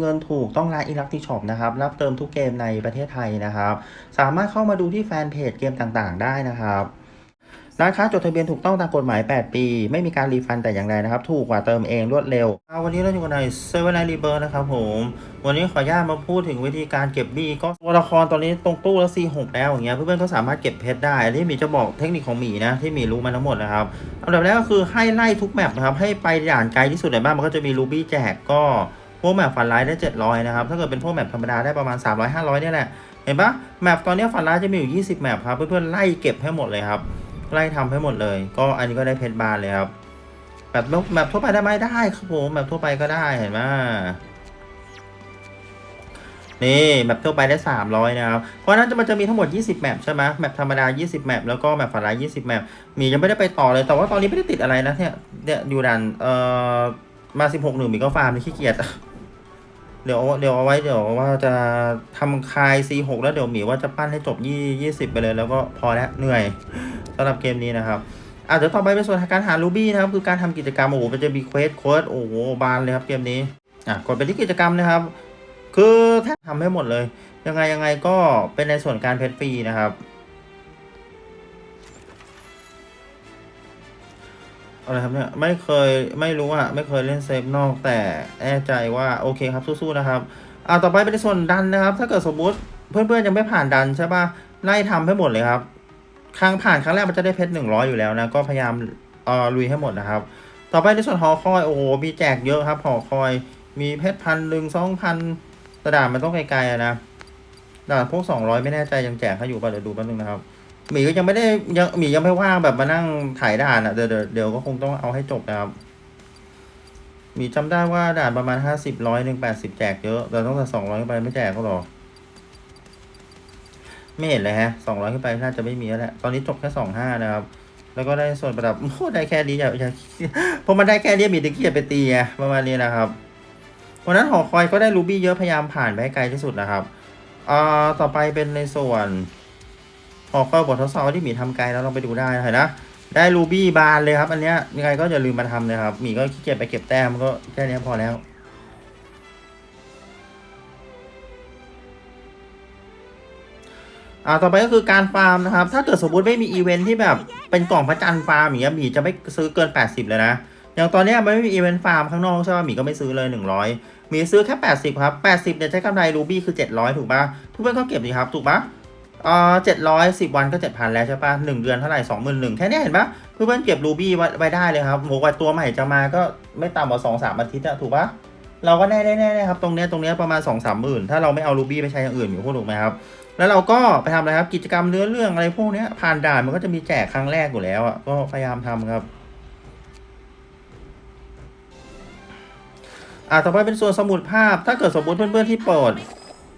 เงินถูกต้องร้านอิลักติช็อปนะครับ รับเติมทุกเกมในประเทศไทยนะครับ สามารถเข้ามาดูที่แฟนเพจเกมต่างๆ ได้นะครับร้านค้าจดทะเบียนถูกต้องตามกฎหมาย 8 ปี ไม่มีการรีฟันแต่อย่างใดนะครับ ถูกกว่าเติมเองรวดเร็ว วันนี้เราอยู่กันในเซเว่นไลท์รีเบิร์นะครับผม วันนี้ขออนุญาตมาพูดถึงวิธีการเก็บบี้ก็ตัวละครตอนนี้ตรงตู้ละ4 6แล้วอย่างเงี้ยเพื่อนๆก็สามารถเก็บเพชรได้ อันนี้หมีจะบอกเทคนิคของหมีนะ ที่หมีรู้มาทั้งหมดนะครับอันดับแรกก็คือให้ไล่ทุกแมปนะครับให้ไปด่านไกลที่สุดในบ้านมันก็จะมีรูบี้แจกก็ พวกแมปฟันไลท์ได้ 700 นะครับ ถ้าเกิดเป็นพวกแมปธรรมดาได้ประมาณ 300 500เนี่ยแหละ เห็นปะแมปตอนนี้ฟันไลท์จะมีอยู่ 20 แมปครับ เพื่อนๆ ไล่เก็บให้หมดเลยครับ ไล่ทำให้หมดเลย ก็อันนี้ก็ได้เพชรบานเลยครับ แบบแบบทั่วไปได้ไหมได้ครับผมแบบทั่วไปก็ได้ เห็นไหมนี่แบบทั่วไปได้ 300 นะครับ เพราะฉะนั้นจะมันจะมีทั้งหมด 20 แมปใช่ไหมแมปธรรมดา 20 แมปแล้วก็แมปฝันร้าย 20 แมป มียังไม่ได้ไปต่อเลย แต่ว่าตอนนี้ไม่ได้ติดอะไรนะเนี่ย เนี่ยอยู่ดันเอ่อ มา16หนึ่งมีก็ฟาร์มนี่ขี้เกียจเดี๋ยวเดี๋ยวเอาไว้เดี๋ยวว่าจะทำคาย C6 แล้วเดี๋ยวหมีว่าจะปั้นให้จบ20 20ไปเลยแล้วก็พอแล้วเหนื่อยสำหรับเกมนี้นะครับอะเดี๋ยวต่อไปเป็นส่วนการหารูบี้นะครับ คือการทำกิจกรรมโอ้โหมันจะมีเควสโค้ดโอ้โหบานเลยครับเกมนี้อะกดไปที่กิจกรรมนะครับ คือแทบทำให้หมดเลย ยังไงยังไงก็เป็นในส่วนการเพชรฟรีนะครับ อะไรครับเนี่ยไม่เคยไม่รู้อะไม่เคยเล่นเซฟนอกแต่แน่ใจว่าโอเคครับสู้ๆนะครับอ่าต่อไปเป็นในส่วนดันนะครับ ถ้าเกิดสมมติเพื่อนๆยังไม่ผ่านดันใช่ป่ะไล่ทำให้หมดเลยครับครั้งผ่านครั้งแรกมันจะได้เพชรหนึ่งร้อยอยู่แล้วนะก็พยายามเอ่อลุยให้หมดนะครับ ต่อไปในส่วนหอคอยโอ้โหมีแจกเยอะครับหอคอยมีเพชรพันหนึ่งสองพันกระดาษมันต้องไกลๆอะนะด่านพวกสองร้อยไม่แน่ใจยังแจกเขาอยู่ป่ะเดี๋ยวดูแป๊บนึงนะครับ หมีก็ยังไม่ได้ยังหมียังไม่ว่างแบบมานั่งถ่ายด่านอะ เดี๋ยวเดี๋ยวก็คงต้องเอาให้จบนะครับหมีจำได้ว่าด่านประมาณห้าสิบร้อยหนึ่งแปดสิบแจกเยอะแต่ต้องแต่สองร้อยไปไม่แจกก็หรอ ไม่เห็นเลยฮะสองร้อยขึ้นไปน่าจะไม่มีแล้วแหละ ตอนนี้จบแค่สองห้านะครับ แล้วก็ได้ส่วนประดับโอ้ได้แค่นี้อย่าอย่าพราะมันได้แค่นี้มีตะเกียบไปตีไงประมาณนี้นะครับวันนั้นหอคอยก็ได้รูบี้เยอะพยายามผ่านไปให้ไกลที่สุดนะครับอ่าต่อไปเป็นในส่วน หอคอยบททดสอบที่หมีทำไกลแล้วลองไปดูได้นะเห็นนะได้รูบี้บานเลยครับอันเนี้ยยังไงก็อย่าลืมมาทำนะครับหมีก็ขี้เกียจไปเก็บแต้มก็แค่นี้พอแล้วอ่าต่อไปก็คือการฟาร์มนะครับ ถ้าเกิดสมมติไม่มีอีเวนท์ที่แบบเป็นกล่องพระจันทร์ฟาร์มอย่างเงี้ยหมีจะไม่ซื้อเกิน 80 เลยนะ อย่างตอนนี้มันไม่มีอีเวนท์ฟาร์มข้างนอกใช่ป่ะหมีก็ไม่ซื้อเลย 100หมีซื้อแค่ 80 ครับ 80เนี่ยใช้กำไรรูบี้คือ 700 ถูกป่ะเพื่อนๆก็เก็บดีครับ ถูกป่ะ อ่า700 10วันก็7,000แล้วใช่ป่ะ1เดือนเท่าไหร่21,000แค่นี้เห็นปะเพื่อนๆเก็บรูบี้ไว้ได้เลยครับโหกว่าตัวใหม่จะมาก็ไม่ต่ำกว่า2 3อาทิตย์อะถูกปะเราก็แน่ๆๆครับตรงเนี้ยตรงเนี้ยประมาณ2 3หมื่นถ้าเราไม่เอารูบี้ไปใช้อย่างอื่นอยู่พูดถูกไหมครับแล้วเราก็ไปทำอะไรครับกิจกรรมเนื้อเรื่องอะไรพวกเนี้ยผ่านด่านมันก็จะมีแจกครั้งแรกอยู่แล้วอะก็พยายามทำครับอ่าต่อไปเป็นส่วนสมุดภาพ ถ้าเกิดสมมติเพื่อนๆที่เปิด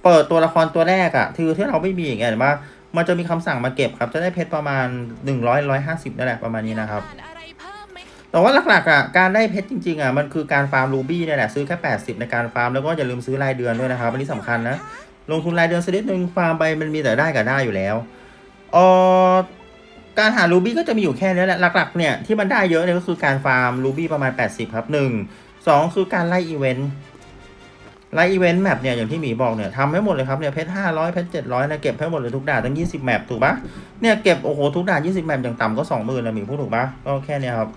เปิดตัวละครตัวแรกอะคือที่เราไม่มีอย่างเงี้ยเห็นปะมันจะมีคำสั่งมาเก็บครับ จะได้เพชรประมาณ100 150นั่นแหละประมาณนี้นะครับ แต่ว่าหลักๆอะการได้เพชรจริงๆอะมันคือการฟาร์มรูบี้นี่แหละซื้อแค่80ในการฟาร์มแล้วก็อย่าลืมซื้อรายเดือนด้วยนะครับอันนี้สำคัญนะลงทุนรายเดือนสักนิดนึงฟาร์มไปมันมีแต่ได้กับได้อยู่แล้วเออการหารูบี้ก็จะมีอยู่แค่นี้แหละหลักๆเนี่ยที่มันได้เยอะเนี่ยก็คือการฟาร์มรูบี้ประมาณ 80 ครับหนึ่งสองคือการไล่อีเวนต์ ไล่อีเวนต์แมปเนี่ยอย่างที่หมีบอกเนี่ยทำให้หมดเลยครับเนี่ยเพชรห้าร้อยเพชรเจ็ดร้อยนะเก็บให้หมดเลยทุกด่านตั้งยี่สิบแมปถูกปะเนี่ยเก็บโอ้โหทุกด่านยี่สิบแมปอย่างต่ำก็สองหมื่นนะหมีพูดถูกปะก็แค่เนี้ยครับ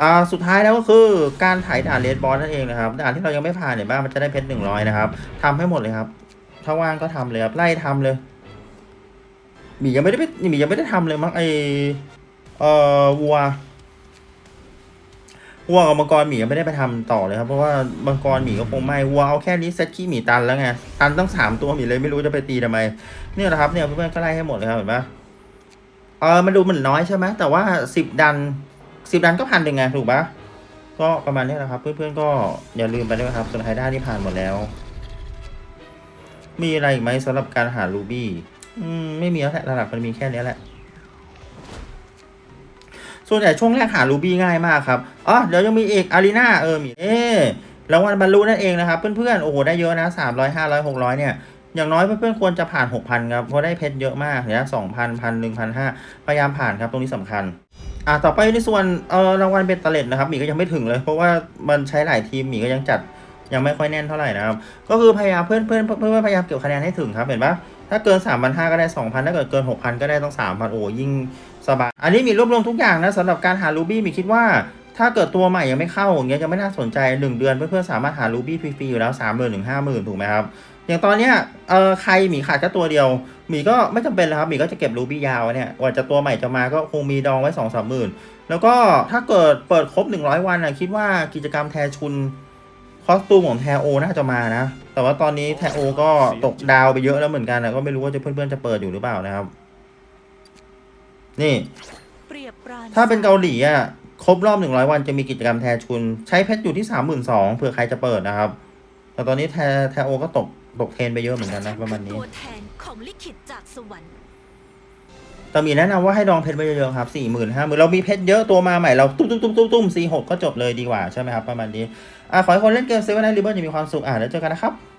อ่าสุดท้ายแล้วก็คือการถ่ายด่านเลดบอลนั่นเองนะครับด่านที่เรายังไม่ผ่านเนี่ยบ้างมันจะได้เพชรหนึ่งร้อยนะครับทำให้หมดเลยครับถ้าว่างก็ทำเลยครับไล่ทำเลยหมียังไม่ได้ไปหมียังไม่ได้ทำเลยมั้งไอเอ่อวัว วัวกับมังกรหมียังไม่ได้ไปทำต่อเลยครับ เพราะว่ามังกรหมีก็คงไม่วัวเอาแค่นี้เซตขี้หมีตันแล้วไงตันต้องสามตัวหมีเลยไม่รู้จะไปตีทำไมเนี่ยนะครับเนี่ยเพื่อนๆก็ไล่ให้หมดเลยครับเห็นปะเออมันดูเหมือนน้อยใช่ไหมแต่ว่าสิบดันสิบดันก็พันหนึ่งไงถูกปะก็ประมาณนี้แหละครับ เพื่อนๆก็อย่าลืมไปด้วยครับส่วนไฮด้าที่ผ่านหมดแล้ว มีอะไรอีกไหมสำหรับการหารูบี้อืมไม่มีแล้วแหละหลักๆมันมีแค่นี้แหละ ส่วนใหญ่ช่วงแรกหารูบี้ง่ายมากครับอ๋อเดี๋ยวยังมีเอกอารีนาเออมีเอ๊รางวัลบรรลุนั่นเองนะครับ เพื่อนๆโอ้โหได้เยอะนะสามร้อยห้าร้อยหกร้อยเนี่ยอย่างน้อยเพื่อนๆควรจะผ่านหกพันครับเพราะได้เพชรเยอะมากเนี่ยสองพันพันหนึ่งพันห้าพยายามผ่านครับตรงนี้สำคัญอ่าต่อไปในส่วนเออรางวัลเบตเตอร์เลตนะครับหมีก็ยังไม่ถึงเลย เพราะว่ามันใช้หลายทีมหมีก็ยังจัดยังไม่ค่อยแน่นเท่าไหร่นะครับ ก็คือพยายามเพื่อนเพื่อนเพื่อนเพื่อนพยายามเก็บคะแนนให้ถึงครับเห็นปะ ถ้าเกิน3 5 0 0ก็ได้ 2,000 ถ้าเกิดเกิน 6,000 ก็ได้ต้อง 3,000 โอ้ยิ่งสบาย อันนี้มีรวบรวมทุกอย่างนะสำหรับการหารูบี้มีคิดว่า ถ้าเกิดตัวใหม่ยังไม่เข้าอย่างเงี้ยจะไม่น่าสนใจ 1 เดือน เพื่อนๆสามารถหารูบี้ฟรีๆอยู่แล้ว 30,000ถึง50,000 ถูกไหมครับอย่างตอนเนี้ยเออใครหมีขาดแค่ตัวเดียวหมีก็ไม่จำเป็นแล้วครับหมีก็จะเก็บรูบี้ยาวเนี่ยกว่าจะตัวใหม่จะมาก็คงมีดองไว้2 3 0 0 0 0แล้วก็ถ้าเกิดเปิดครบ100วันอะคิดว่ากิจกรรมแทชุน คอสตูมของแทโอน่าจะมานะ แต่ว่าตอนนี้แทโอก็ตกดาวไปเยอะแล้วเหมือนกันนะก็ไม่รู้ว่าจะเพื่อนๆจะเปิดอยู่หรือเปล่านะครับ นี่เปรียบปรานถ้าเป็นเกาหลีอะครบรอบ100วันจะมีกิจกรรมแทชุน ใช้เพชรอยู่ที่32,000เผื่อใครจะเปิดนะครับ แต่ตอนนี้แทแทโอก็ตกตกเทรนไปเยอะเหมือนกันนะประมาณนี้ แต่มีแนะนำว่าให้ดองเพชรไปเยอะๆครับสี่หมื่นห้าหมื่นเรามีเพชรเยอะตัวมาใหม่เราตุ้มตุ้มตุ้มตุ้มตุ้มสี่หกก็จบเลยดีกว่าใช่ไหมครับประมาณนี้อะขอให้คนเล่นเกมเซเว่นไนท์ริเบิร์นมีความสุขอะแล้วเจอกันนะครับ